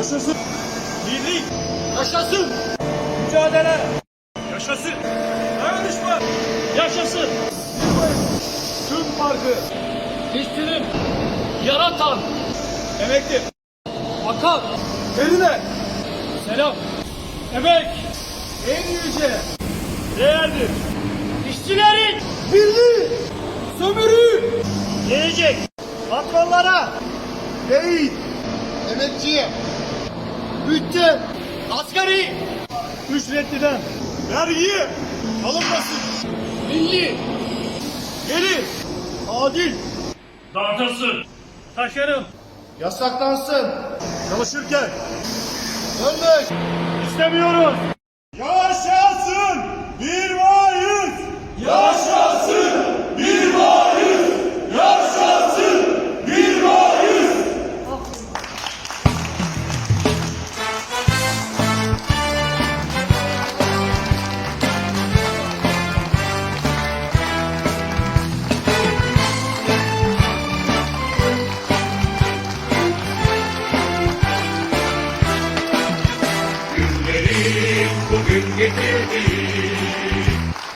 Yaşasın. Birlik. Yaşasın. Mücadele. Yaşasın. Dayanışma. Yaşasın. Tüm farkı. İşçinin yaratan, Emekli. akan, Verilen. selam, emek, En yüce. değerdir. İşçilerin Birliği. Sömürü. gelecek patronlara, Değil. emekçiye, bütçe, asgari, ücretliden, vergiye alınmasın. Milli, gelir, adil, dağıtılsın. Taşerim, Yasaklansın. çalışırken Ölmek. istemiyoruz. Bugün getirdiğin